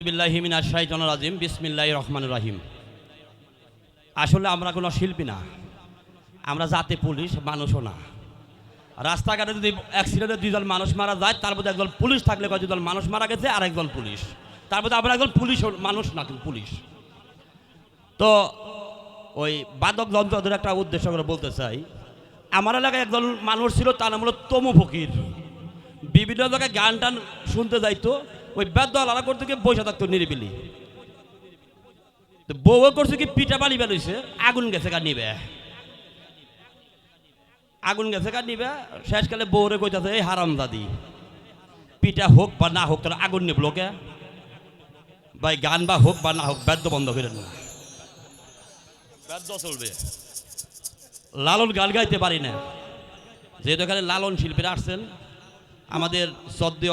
রাজিম বিসমিল্লাহ রহমান রাহিম। আসলে আমরা কোনো শিল্পী না। আমরা জাতি, পুলিশ, মানুষও না। রাস্তাঘাটে যদি অ্যাক্সিডেন্টে দুইজন মানুষ মারা যায়, তার মধ্যে একজন পুলিশ থাকলে দুজন মানুষ মারা গেছে, আর একদল পুলিশ। তার মধ্যে আমরা একদল পুলিশ মানুষ না, কিন্তু পুলিশ। তো ওই বাদক যন্ত্রদের একটা উদ্দেশ্য করে বলতে চাই, আমার এলাকায় একদল মানুষ ছিল, তার নাম হলো তমু ফকির। বিভিন্ন জায়গায় গান টান শুনতে যাইতো ওই বেদ আলাদা করতে গিয়ে বসে থাকতো নিরিবিলি। তো বউ করছে কি পিঠা বাড়ি বেরোইছে আগুন গেছে কার নিবে। আগুন গেছে কার নিবে শেষকালে বউরে কইতাছে এই হারাম দাদি পিঠা হোক বা না হোক তার আগুন নিব লোকে। ভাই গান বা হোক বা না হোক বেদ্য বন্ধ করেন না। বেদ্য চলবে। লালন গান গাইতে পারি না। যেহেতু এখানে লালন শিল্পীরা আসছেন আমাদের সদ্য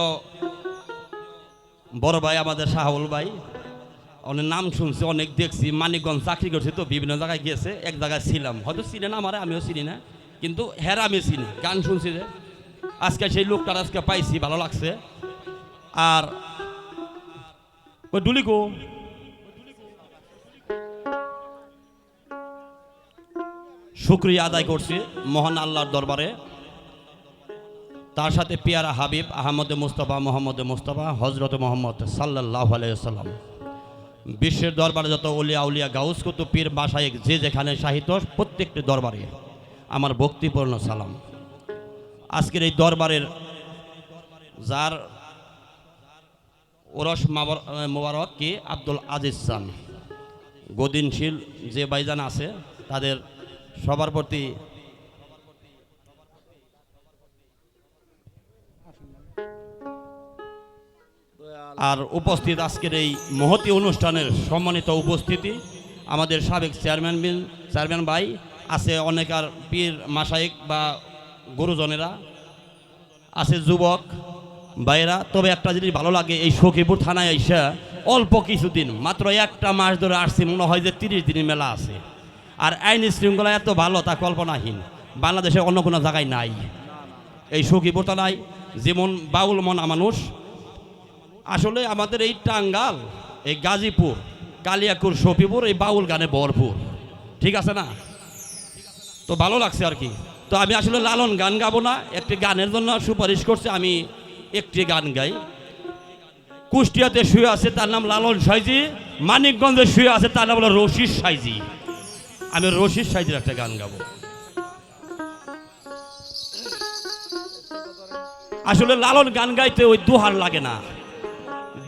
বড় ভাই আমাদের শাহুল ভাই। অনেক নাম শুনছি, অনেক দেখছি। মানিকগঞ্জ চাকরি করছি তো, বিভিন্ন জায়গায় গিয়েছে। এক জায়গায় ছিলাম। হয়তো চিনে না আমার, আমিও চিনি না। কিন্তু হেরা আমি চিনি, গান শুনছি যে। আজকে সেই লোকটার আজকে পাইছি, ভালো লাগছে। আর ওই ডুলিকো। শুক্রিয়া আদায় করছি মহান আল্লাহর দরবারে। তার সাথে পিয়ারা হাবিব, আহমদ মুস্তফা, মোহাম্মদ মুস্তফা হজরত মোহাম্মদ সাল্লাহ আলাইসাল্লাম বিশ্বের দরবারে যত উলিয়া উলিয়া, গাউস কুতু পীর, বাসায়িক, যে যেখানে সাহিত্য প্রত্যেকটি দরবারে আমার ভক্তিপূর্ণ সালাম। আজকের এই দরবারের যার ওরস মাবার- মোবারক কি? আব্দুল আজিজ চান গদিনশীল যে বাইজান আছে, তাদের সবার প্রতি আর উপস্থিত আজকের এই মহতি অনুষ্ঠানের সম্মানিত উপস্থিতি আমাদের সাবেক চেয়ারম্যান বিন, চেয়ারম্যান ভাই, আছে অনেক আর পীর মাসায়িক বা গুরুজনেরা, আছে যুবক ভাইরা তবে একটা জিনিস ভালো লাগে, এই সখীপুর থানায় এসে অল্প কিছুদিন, মাত্র একটা মাস ধরে আসছি, মনে হয় যে তিরিশ দিনের মেলা আছে। আর আইন শৃঙ্খলা এত ভালো, তা কল্পনাহীন। বাংলাদেশে অন্য কোনো জায়গায় নাই। এই সখীপুর থানায় যেমন বাউল মনা মানুষ আসলে আমাদের এই টাঙ্গাল, এই গাজীপুর, কালিয়াকুর সফিপুর এই বাউল গানে ভরপুর। ঠিক আছে না? তো ভালো লাগছে আর কি। তো আমি আসলে লালন গান গাবো না, একটি গানের জন্য সুপারিশ করছে, আমি একটি গান গাই। কুষ্টিয়াতে শুয়ে আছে, তার নাম লালন সাইজি। মানিকগঞ্জে শুয়ে আছে, তার নাম হলো রশিদ সাইজি। আমি রশিদ সাইজির একটা গান গাবো। আসলে লালন গান গাইতে ওই দুহার লাগে না।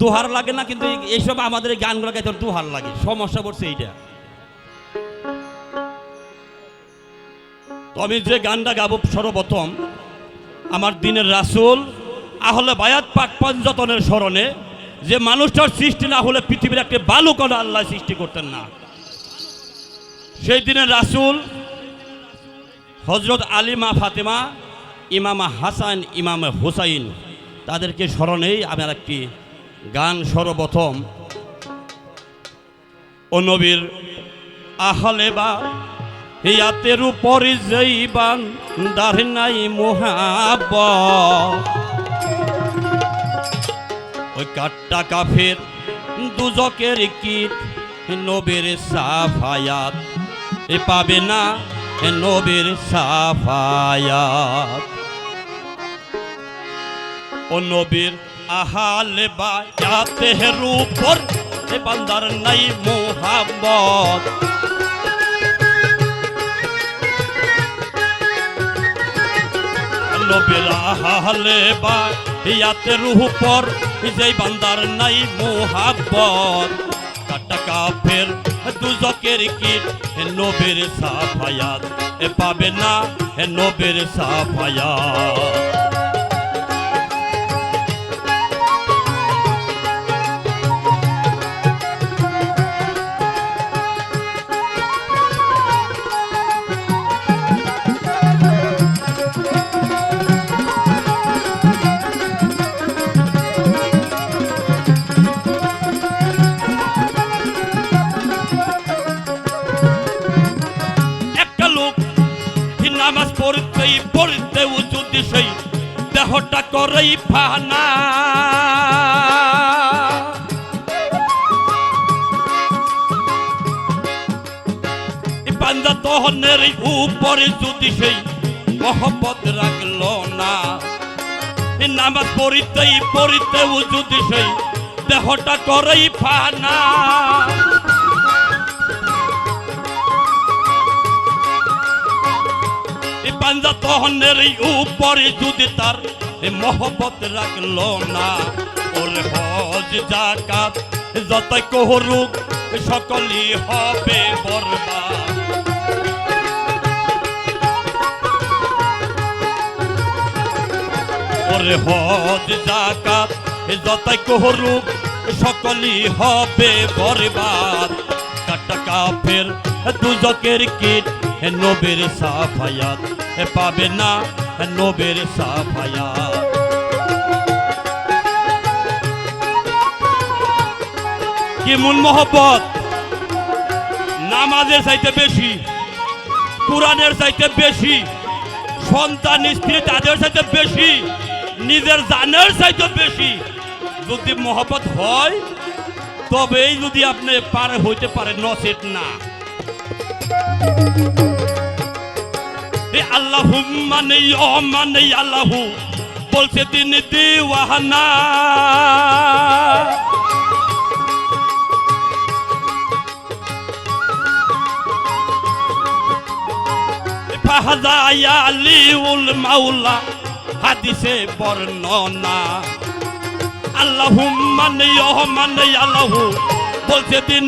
দুহার লাগে না, কিন্তু এইসব আমাদের এই গানগুলো গাইতে দুহার লাগে। সমস্যা পড়ছে এইটা। তো আমি যে গানটা গাবো সর্বপ্রথম, আমার দিনের রাসুল আহলে বায়াত পাক পঞ্চতনের স্মরণে, যে মানুষটার সৃষ্টি না হলে পৃথিবীর একটি বালু কোনো আল্লাহ সৃষ্টি করতেন না। সেই দিনের রাসুল হজরত আলিমা ফাতেমা, ইমামা হাসান, ইমাম হুসাইন, তাদেরকে স্মরণেই আমার একটি গান সর্বপ্রথম। ও নবীর আহলে বা হিয়াতের উপরে যেইবান দার নাই মোহাব ওই কাট্টা কাফের, দুজকের কীট নবীর সাফায়াত। এ পাবে না নবীর সাফায়াত। ও নবীর আহালে বায়াতের উপর বান্দার নাই মোহাম্মত নবীর আহালে বায়াতের উপর যেই বান্দার নাই মোহাব্বত কাটা কাফের দুজকের হে নবীর সাফায়াত, এ পাবে না, হে নবীর সাফায়াত। করই ফানা। তহনের উপরে যদি সেই মহব্বত রাখল না নামাজ যদি সেই দেহটা করেই ফানা। পাঞ্জা তহনের উপরে যদি তার মহব্বত রাখল না। ওরে হজ জাকাত যতই কোহরুক সকলই হবে বরবাদ। ওরে হজ জাকাত যতই কোহরুক সকলই হবে বরবাদ। কাটা কাফের দুজকের কীট নবীর সাফায়াত। পাবে না নবীর সাফায়াত কেমন মহব্বত? নামাজের চাইতে বেশি, কোরআনের চাইতে বেশি, সন্তান, স্ত্রী তাদের চাইতে বেশি, নিজের জানের চাইতে বেশি। যদি মহব্বত হয়, তবেই যদি আপনি পারে হইতে পারে নসেট না। আল্লাহ মানে ও মানে আল্লাহ। বলছে ফাহাদায়ালিউল মাওলা, হাদিসে বর্ণনা। আল্লাহুম্মা ইয়হমান আল্লাহু। বলছে দিন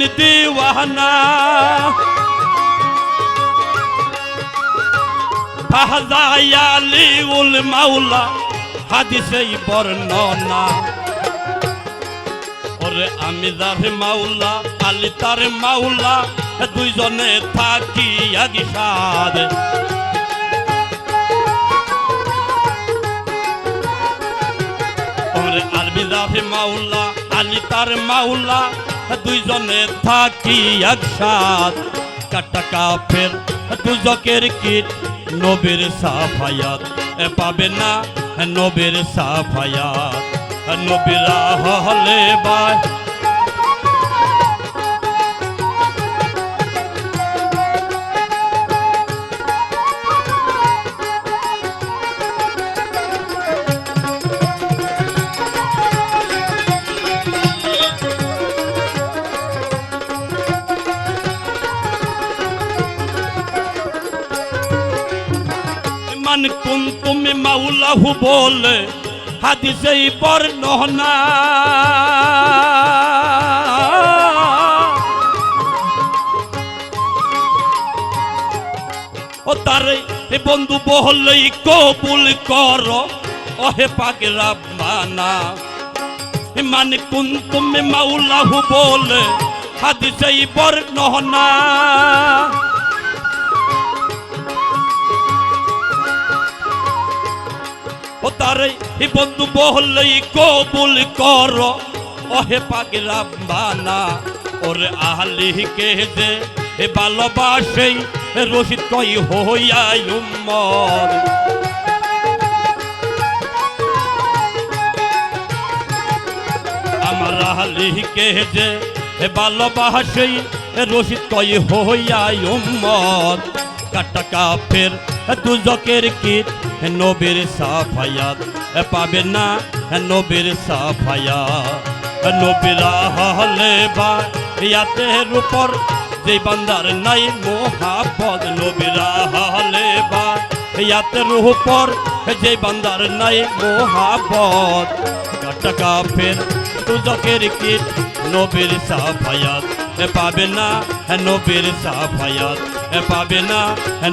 দিওয়ানা ফাহাদায়ালিউল মাওলা, হাদিসে বর্ণনা। ওরে আমি যার মাওলা, আলি তার মাওলা, দুইজনে থাকি একসাথ ওরে আরবি যার মাওলা, আলি তার মাওলা, দুইজনে থাকি একসাথ। কাটা কাফের দুজকের কীট নবীর সাফায়াত পাবে না নবীর সাফায়াত। নবীরা হলে বাই মান কুন তুমি মাওলাহু বলে, হাদিসে বর্ণনা। ও তারে এ বন্ধু বহলেই কবুল কর, ওহে পাক রাব্বানা। মানে কুন তুমি মাওলাহু বলে, হাদিসে বর্ণনা। ও তারে ই বন্ধু বহলেই কবুল কর। ওহে পাকে রাব্বানা ওরে আহলি কে যে এ ভালোবাসেই রশিদ কই হইয়া উম্মর আমার আহলি কে যে এ ভালোবাসেই রশিদ কই হইয়া উম্মর কাটা কাফের দুজকের কীট নবীর সাফায়াত পাবে না নবীর সাফায়াত নবীরা হলে বা ইয়াতের উপর যে বান্দার নাই মোহাবত নবীরা হলে বা ইয়াতের উপর যে বান্দার নাই মোহাবত কাটা কাফের দুজকের কীট নবীর সাফায়াত পাবে না নবীর সাফায়াত পাবে না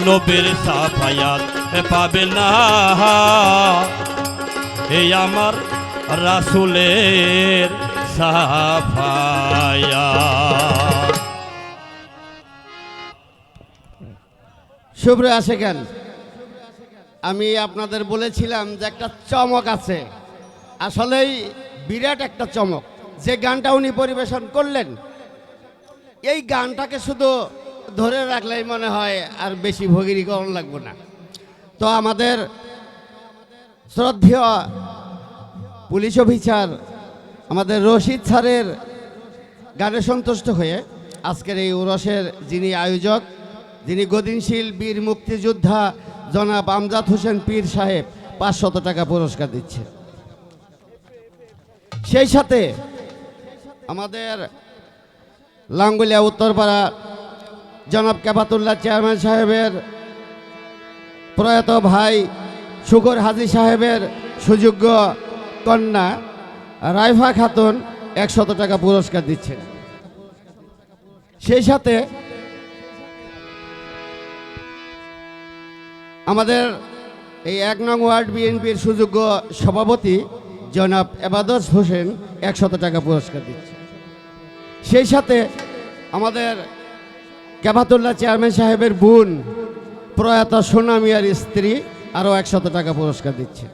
নবীর সাফায়াত পাবে না। এই আমার রাসুলের শুভ্র আসে কেন আমি আপনাদের বলেছিলাম যে একটা চমক আছে। আসলেই বিরাট একটা চমক। যে গানটা উনি পরিবেশন করলেন, এই গানটাকে শুধু ধরে রাখলেই মনে হয় আর বেশি ভগিরীকরণ লাগবে না। তো আমাদের শ্রদ্ধেয় পুলিশ অফিসার আমাদের রশিদ স্যারের গানে সন্তুষ্ট হয়ে আজকের এই উরসের যিনি আয়োজক, যিনি গদিনশীল বীর মুক্তিযোদ্ধা জনাব আমজাদ হোসেন পীর সাহেব পাঁচশত টাকা পুরস্কার দিচ্ছে। সেই সাথে আমাদের লাঙ্গুলিয়া উত্তরপাড়া জনাব কেবাতুল্লাহ চেয়ারম্যান সাহেবের প্রয়াত ভাই শুকর হাজি সাহেবের সুযোগ্য কন্যা রাইফা খাতুন একশত টাকা পুরস্কার দিচ্ছেন। সেই সাথে আমাদের এই এক নং ওয়ার্ড বিএনপির সুযোগ্য সভাপতি জনাব এবাদস হোসেন একশত টাকা পুরস্কার দিচ্ছে। সেই সাথে আমাদের কেবাতুল্লাহ চেয়ারম্যান সাহেবের বোন প্রয়াত সোনামিয়ার স্ত্রী আরও একশত টাকা পুরস্কার দিচ্ছে।